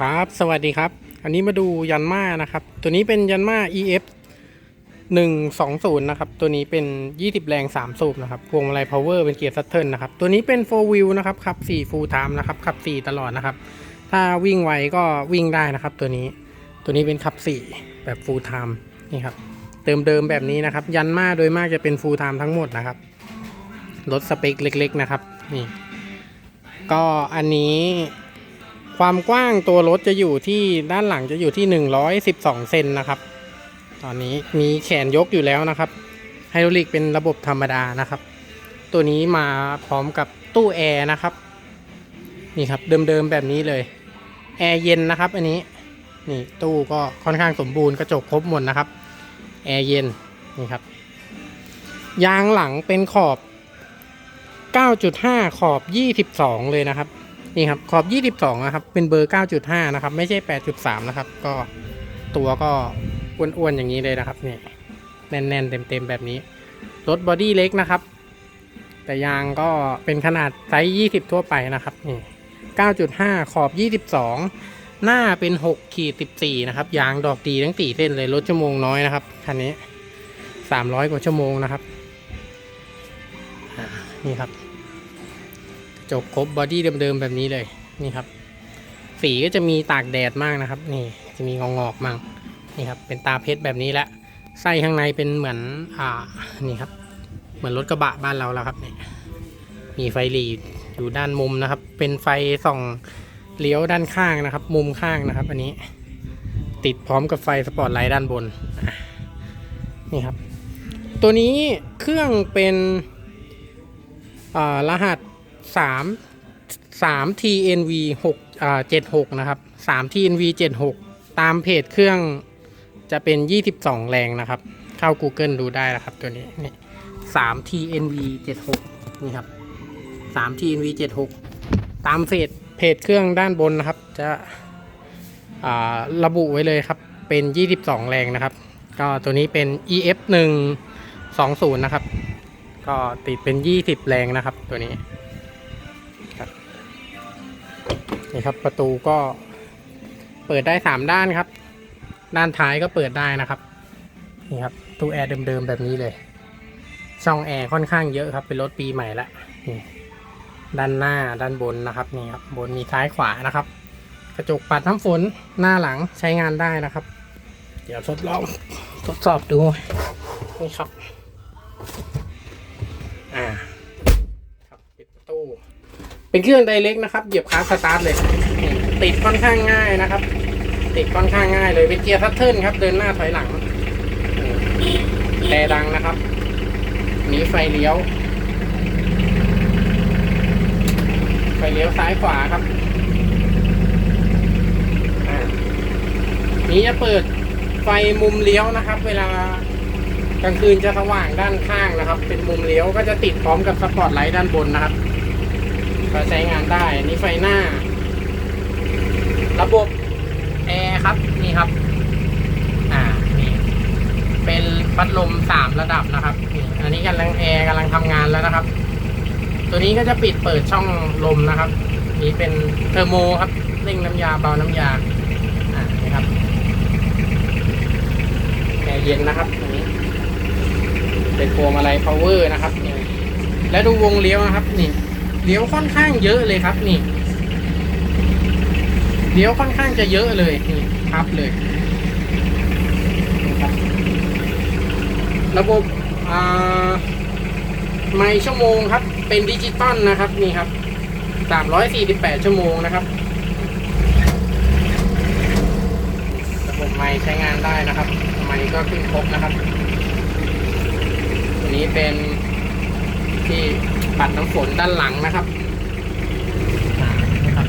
ครับ สวัสดีครับ อันนี้มาดูยันมานะครับ ตัวนี้เป็นยันมา EF 120 นะครับ ตัวนี้เป็น 20 แรง 3 สูบนะครับ พวงมาลัย power เป็นเกียร์ Saturn นะครับ ตัวนี้เป็น 4 wheel นะครับ ขับ 4 full time นะครับ ขับ 4 ตลอดนะครับ ถ้าวิ่งไวก็วิ่งได้นะครับ ตัวนี้ ตัวนี้เป็นขับ 4 แบบ full time นี่ครับ เติมเดิมแบบนี้นะครับ ยันมาโดยมากจะเป็น full time ทั้งหมดนะครับ รถสเปคเล็ก ๆ นะครับ นี่ ก็อันนี้ ความกว้างตัวรถจะอยู่ที่ด้านหลังจะอยู่ที่ 112 เซนนะครับ ตอนนี้มีแขนยกอยู่แล้วนะครับไฮดรอลิกเป็นระบบธรรมดานะครับ ตัวนี้มาพร้อมกับตู้แอร์นะครับ นี่ครับเดิมๆแบบนี้เลย แอร์เย็นนะครับอันนี้ นี่ตู้ก็ค่อนข้างสมบูรณ์กระจกครบหมดนะครับ แอร์เย็นนี่ครับ ยางหลังเป็นขอบ 9.5 ขอบ 22 เลยนะครับ นี่ครับขอบ 22 นะครับ เป็นเบอร์ 9.5 นะครับ ไม่ใช่ 8.3 นะครับ ก็ตัวก็อ้วนๆ อย่างนี้เลยนะครับนี่แน่นๆ เต็มๆ แบบนี้ รถบอดี้เล็กนะครับ แต่ยางก็เป็นขนาดไซส์ 20 ทั่วไปนะครับนี่9.5 ขอบ 22 หน้าเป็น 6 ขีด 14 นะครับ ยางดอกดีทั้ง4เส้นเลย รถชั่วโมงน้อยนะครับ คันนี้ 300 กว่าชั่วโมงนะครับ นี่ครับ จกครบบอดี้เดิมๆแบบนี้เลยนี่ครับ สีก็จะมีตากแดดมากนะครับ นี่จะมีงอกๆมั่งนี่ครับ เป็นตาเพชรแบบนี้แหละไส้ข้างในเป็นเหมือนอ่านี่ครับ เหมือนรถกระบะบ้านเราแล้วครับนี่มีไฟหลีดอยู่ด้านมุมนะครับ เป็นไฟส่องเลี้ยวด้านข้างนะครับ มุมข้างนะครับ อันนี้ติดพร้อมกับไฟสปอตไลท์ด้านบนนี่ครับ ตัวนี้เครื่องเป็นอ่ารหัส สามสาม TNV หกอ่าเจ็ดหกนะครับสาม TNV เจ็ดหกตามเพจเครื่องจะเป็นยี่สิบสองแรงนะครับ เข้า Google ดูได้นะครับตัวนี้นี่สาม TNV เจ็ดหกนี่ครับสาม TNV เจ็ดหกตามเพจเพจเครื่องด้านบนนะครับ จะระบุไว้เลยครับ เป็นยี่สิบสองแรงนะครับ ก็ตัวนี้เป็น EF หนึ่งสองศูนย์นะครับ ก็ติดเป็นยี่สิบแรงนะครับตัวนี้ นี่ครับประตูก็เปิดได้สามด้านครับ ด้านท้ายก็เปิดได้นะครับ นี่ครับตู้แอร์เดิมๆแบบนี้เลย ช่องแอร์ค่อนข้างเยอะครับ เป็นรถปีใหม่ละนี่ด้านหน้าด้านบนนะครับนี่ครับบนมีซ้ายขวานะครับ กระจกปัดน้ำฝนหน้าหลังใช้งานได้นะครับ เดี๋ยวทดลองทดสอบดูนี่ครับ เป็นเครื่องไดเล็กนะครับ เหยียบคาสตาร์ทเลย ติดค่อนข้างง่ายนะครับ ติดค่อนข้างง่ายเลย เป็นเกียร์พัทเทิร์นครับ เดินหน้าถอยหลังแต่ดังนะครับมีไฟเลี้ยว ไฟเลี้ยวซ้ายขวาครับอ่านี้จะเปิดไฟมุมเลี้ยวนะครับ เวลากลางคืนจะสว่างด้านข้างนะครับ เป็นมุมเลี้ยวก็จะติดพร้อมกับสปอตไลท์ด้านบนนะครับ ก็ใช้งานได้นี่ไฟหน้า ระบบแอร์ครับนี่ครับ อ่านี่เป็นพัดลมสามระดับนะครับนี่อันนี้กำลังแอร์กำลังทำงานแล้วนะครับ ตัวนี้ก็จะปิดเปิดช่องลมนะครับ นี่เป็นเทอร์โมครับเร่งน้ำยาเบาน้ำยาอ่านี่ครับแอร์เย็นนะครับอันนี้เป็นพวงมาลัย power นะครับ และดูวงเลี้ยวนะครับ นี่ เลี้ยวค่อนข้างเยอะเลยครับนี่เลี้ยวค่อนข้างจะเยอะเลยนี่พับเลยระบบอ่าไมล์ชั่วโมงครับ เป็นดิจิตอลนะครับนี่ครับสามร้อยสี่สิบแปดชั่วโมงนะครับ ระบบไมล์ใช้งานได้นะครับ ไมล์ก็ขึ้นครบนะครับ ตัวนี้เป็น ที่ปัดน้ำฝนด้านหลังนะครับอ่านะครับ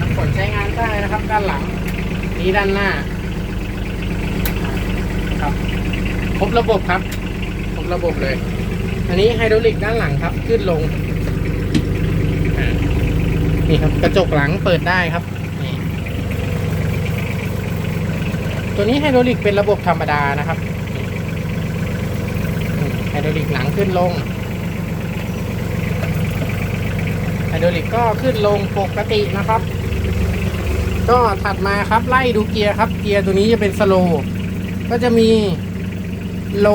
น้ำฝนใช้งานได้นะครับ ด้านหลัง นี้ด้านหน้าครับครบระบบครับครบระบบเลย อันนี้ไฮดรอลิกด้านหลังครับ ขึ้นลงอ่านี่ครับกระจกหลังเปิดได้ครับนี่ตัวนี้ไฮดรอลิกเป็นระบบธรรมดานะครับนี่ไฮดรอลิกหลังขึ้นลง ไฮ ดรอลิกก็ขึ้นลงปกตินะครับ ก็ถัดมาครับไล่ดูเกียร์ครับ เกียร์ตัวนี้จะเป็นสโลว์ก็จะมีโล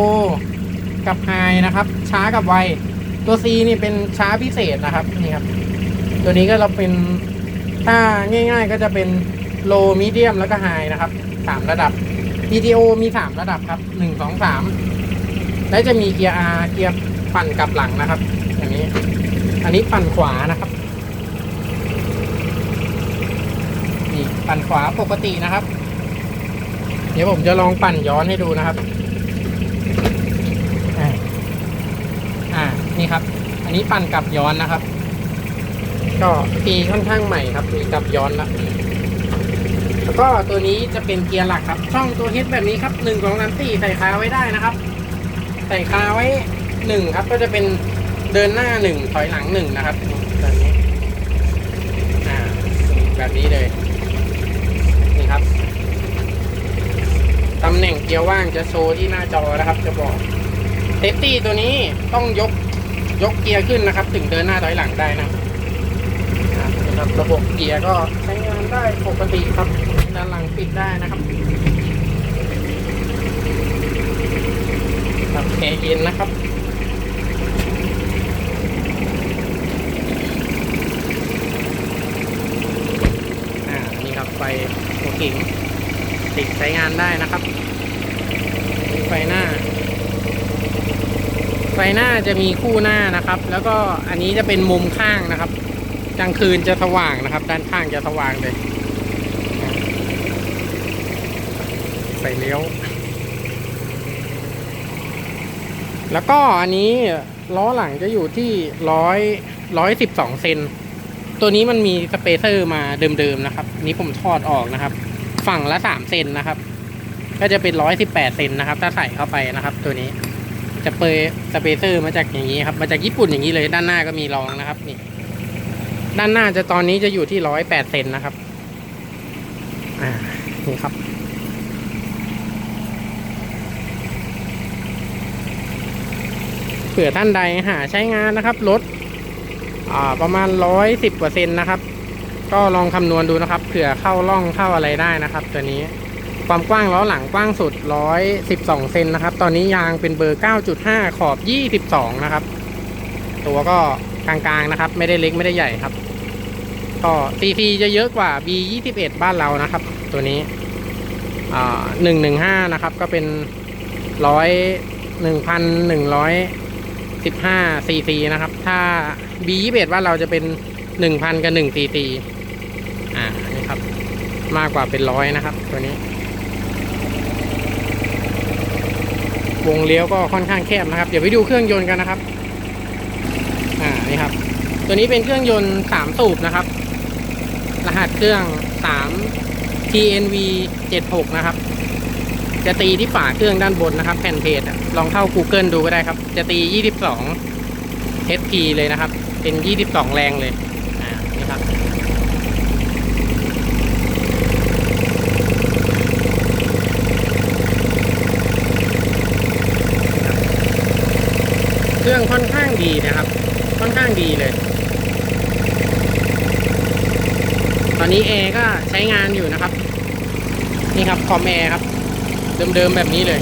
กับไฮนะครับ ช้ากับไว ตัว C นี่เป็นช้าพิเศษนะครับนี่ครับ ตัวนี้ก็เราเป็นถ้าง่าย ๆ ก็จะเป็นโลมีเดียมแล้วก็ไฮนะครับสามระดับ PTO มีสามระดับครับหนึ่งสองสามแล้วจะมีเกียร์ R เกียร์ปั่นกลับหลังนะครับอย่างนี้ อันนี้ปั่นขวานะครับ นี่ปั่นขวาปกตินะครับ เดี๋ยวผมจะลองปั่นย้อนให้ดูนะครับ อ่า นี่ครับ อันนี้ปั่นกลับย้อนนะครับ ก็ปีค่อนข้างใหม่ครับมีกลับย้อนละแล้วก็ตัวนี้จะเป็นเกียร์หลักครับ ช่องตัวเฮดแบบนี้ครับหนึ่งสองสามสี่ใส่คาไว้ได้นะครับ ใส่คาไว้หนึ่งครับก็จะเป็น เดินหน้าหนึ่งถอยหลังหนึ่งนะครับแบบนี้อ่าแบบนี้เลย นี่ครับตำแหน่งเกียร์ว่างจะโชว์ที่หน้าจอนะครับ จะบอกเซฟตี้ตัวนี้ต้องยกยกเกียร์ขึ้นนะครับ ถึงเดินหน้าถอยหลังได้นะนะครับระบบเกียร์ก็ใช้งานได้ปกติครับด้านหลังปิดได้นะครับครับแอร์เย็นนะครับ อ่า นี่ครับ ไฟหัวกิ่งติดใช้งานได้นะครับ ไฟหน้า ไฟหน้าจะมีคู่หน้านะครับ แล้วก็อันนี้จะเป็นมุมข้างนะครับกลางคืนจะสว่างนะครับ ด้านข้างจะสว่างเลยอ่าไฟเลี้ยว แล้วก็อันนี้ล้อหลังจะอยู่ที่ร้อยร้อยสิบสองเซน ตัวนี้มันมีสเปเซอร์มาเดิมๆนะครับนี้ผมถอดออกนะครับ ฝั่งละสามเซนนะครับ ก็จะเป็นร้อยสิบแปดเซนนะครับ ถ้าใส่เข้าไปนะครับ ตัวนี้จะเปยสเปเซอร์มาจากอย่างนี้ครับ มาจากญี่ปุ่นอย่างนี้เลยด้านหน้าก็มีรองนะครับ นี่ ด้านหน้าจะตอนนี้จะอยู่ที่ร้อยแปดเซนนะครับ อ่านี่ครับเผื่อท่านใดหาใช้งานนะครับรถ ประมาณร้อยสิบกว่าเซนนะครับ ก็ลองคำนวณดูนะครับ เผื่อเข้าร่องเข้าอะไรได้นะครับ ตัวนี้ความกว้างล้อหลังกว้างสุด112เซนนะครับ ตอนนี้ยางเป็นเบอร์9.5ขอบ22นะครับ ตัวก็กลางๆนะครับ ไม่ได้เล็กไม่ได้ใหญ่ครับก็ CC จะเยอะกว่า B21 บ้านเรานะครับ ตัวนี้อ่า115นะครับ ก็เป็นร้อยหนึ่งพันหนึ่งร้อย สิบห้าซีซีนะครับ ถ้า B21 บ้าเราจะเป็นหนึ่งพันกับหนึ่งซีซีอ่า นี่ครับ มากกว่าเป็นร้อยนะครับ ตัวนี้ วงเลี้ยวก็ค่อนข้างแคบนะครับ เดี๋ยวไปดูเครื่องยนต์กันนะครับ อ่า นี่ครับ ตัวนี้เป็นเครื่องยนต์สามสูบนะครับ รหัสเครื่องสาม TNV 76 นะครับ จะตีที่ฝาเครื่องด้านบนนะครับ แผ่นเพจลองเข้า Google ดูก็ได้ครับ จะตี 22 HP เลยนะครับ เป็น 22 แรงเลยอ่านี่ครับเครื่องค่อนข้างดีนะครับ ค่อนข้างดีเลย ตอนนี้แอร์ก็ใช้งานอยู่นะครับ นี่ครับคอมแอร์ครับ เดิมๆแบบนี้เลย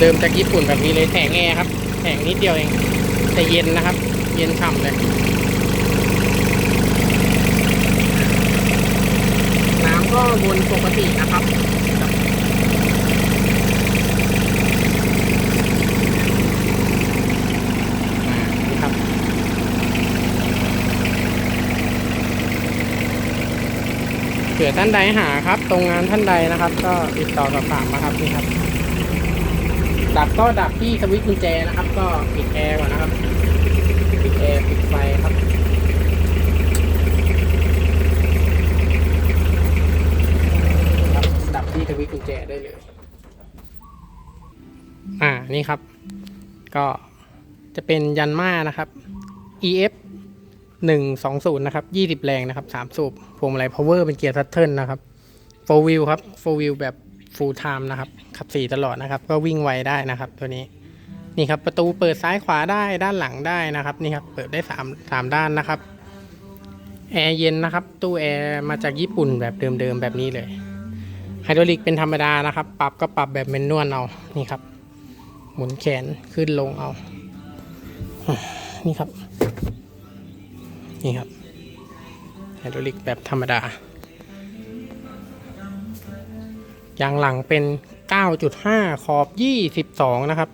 เดิมๆจากญี่ปุ่นแบบนี้เลยแผงแง่ครับแผงนิดเดียวเอง แต่เย็นนะครับ เย็นฉ่ำเลย น้ำก็วนปกตินะครับครับอ่านี่ครับ เผื่อท่านใดหาครับ ตรงงานท่านใดนะครับ ก็ติดต่อสอบถามมาครับนี่ครับ ดับก็ดับที่สวิตช์กุญแจนะครับ ก็ปิดแอร์ก่อนนะครับ ปิดแอร์ปิดไฟครับครับดับที่สวิตช์กุญแจได้เลย อ่านี่ครับ ก็จะเป็นยันมานะครับ EF หนึ่งสองศูนย์นะครับยี่สิบแรงนะครับสามสูบพวงมาลัย power เป็นเกียร์ Saturn นะครับ four wheel ครับ four wheel แบบ full time นะครับ ขับสี่ตลอดนะครับ ก็วิ่งไวได้นะครับ ตัวนี้ นี่ครับ ประตูเปิดซ้ายขวาได้ ด้านหลังได้นะครับ นี่ครับ เปิดได้สามสามด้านนะครับ แอร์เย็นนะครับ ตู้แอร์มาจากญี่ปุ่นแบบเดิมๆแบบนี้เลย ไฮดรอลิกเป็นธรรมดานะครับ ปรับก็ปรับแบบเมนนวลเอา นี่ครับ หมุนแขนขึ้นลงเอา นี่ครับ นี่ครับไฮดรอลิกแบบธรรมดายางหลังเป็น 9.5 ขอบ 22 นะครับ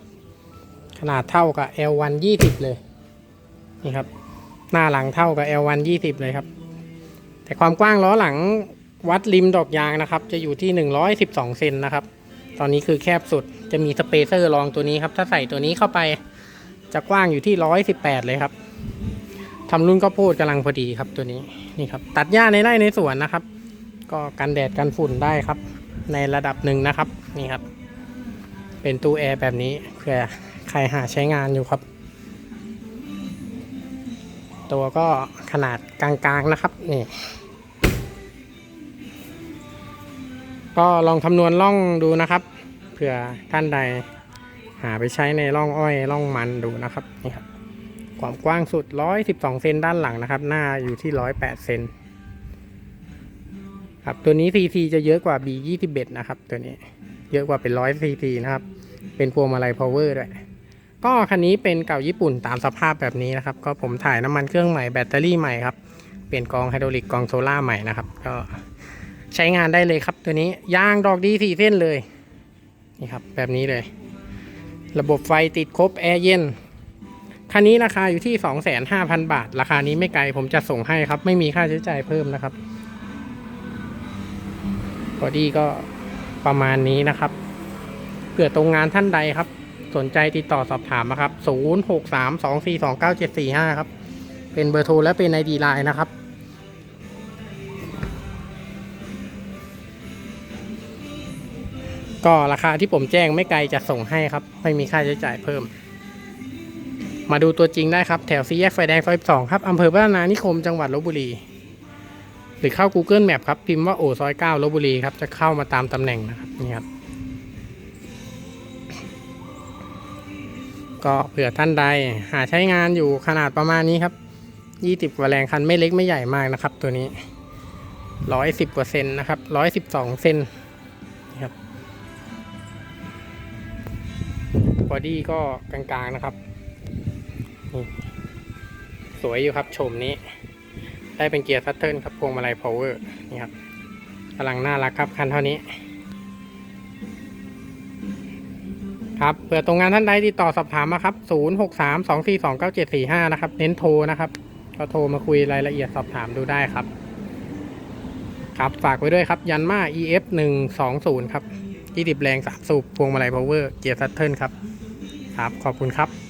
ขนาดเท่ากับ L1 20 เลย นี่ครับ หน้าหลังเท่ากับ L1 20 เลยครับ แต่ความกว้างล้อหลังวัดริมดอกยางนะครับ จะอยู่ที่ 112 เซนนะครับ ตอนนี้คือแคบสุด จะมีสเปเซอร์รองตัวนี้ครับ ถ้าใส่ตัวนี้เข้าไป จะกว้างอยู่ที่ 118 เลยครับ ทำรุ่นก็พูดกำลังพอดีครับตัวนี้นี่ครับ ตัดหญ้าในไร่ในสวนนะครับ ก็กันแดดกันฝุ่นได้ครับ ในระดับหนึ่งนะครับนี่ครับ เป็นตู้แอร์แบบนี้เผื่อใครหาใช้งานอยู่ครับ ตัวก็ขนาดกลางๆนะครับนี่ก็ลองคำนวณร่องดูนะครับเผื่อท่านใดหาไปใช้ในร่องอ้อยร่องมันดูนะครับนี่ครับ ความกว้างสุด 112 เซนด้านหลังนะครับ หน้าอยู่ที่ 108 เซนครับตัวนี้ CC จะเยอะกว่า B21 นะครับ ตัวนี้เยอะกว่าเป็น 100 CC นะครับ เป็นพวงมาลัย power ด้วย ก็คันนี้เป็นเก่าญี่ปุ่นตามสภาพแบบนี้นะครับ ก็ผมถ่ายน้ำมันเครื่องใหม่แบตเตอรี่ใหม่ครับ เปลี่ยนกองไฮดรอลิกกองโซล่าใหม่นะครับ ก็ใช้งานได้เลยครับ ตัวนี้ยางดอกดีสี่เส้นเลยนี่ครับแบบนี้เลย ระบบไฟติดครบแอร์เย็น คันนี้ราคาอยู่ที่ 25,000 บาท ราคานี้ไม่ไกลผมจะส่งให้ครับ ไม่มีค่าใช้จ่ายเพิ่มนะครับบอดี้ก็ประมาณนี้นะครับเผื่อตรงงานท่านใดครับ สนใจติดต่อสอบถามนะครับ 0632429745 ครับ เป็นเบอร์โทรและเป็น ID ไลน์นะครับ ก็ราคาที่ผมแจ้งไม่ไกลจะส่งให้ครับ ไม่มีค่าใช้จ่ายเพิ่ม มาดูตัวจริงได้ครับ แถวซีแยกไฟแดงซอย2ครับอำเภอพัฒนานิคมจังหวัดลบบุรี หรือเข้า Google Map ครับ พิมพ์ว่าโอซอย9ลบบุรีครับ จะเข้ามาตามตำแหน่งนะครับนี่ครับ ก็เผื่อท่านใดหาใช้งานอยู่ขนาดประมาณนี้ครับ20กว่าแรงคันไม่เล็กไม่ใหญ่มากนะครับ ตัวนี้110กว่าเซนนะครับ112เซนนะครับบอดี้ก็กลางๆนะครับ สวยอยู่ครับชมนี้ ได้เป็นเกียร์ซัตเทิลครับพวงมาลัยพาวเวอร์นี่ครับกำลังน่ารักครับคันเท่านี้ ครับเผื่อตรงงานท่านใดติดต่อสอบถามมาครับ 0 6 3 2 4 2 9 7 4 5 นะครับ เน้นโทรนะครับ ก็โทรมาคุยรายละเอียดสอบถามดูได้ครับ ครับฝากไว้ด้วยครับยันมา EF 1 2 0ครับ20แรง3สูบพวงมาลัยพาวเวอร์เกียร์ซัตเทิลครับ ครับขอบคุณครับ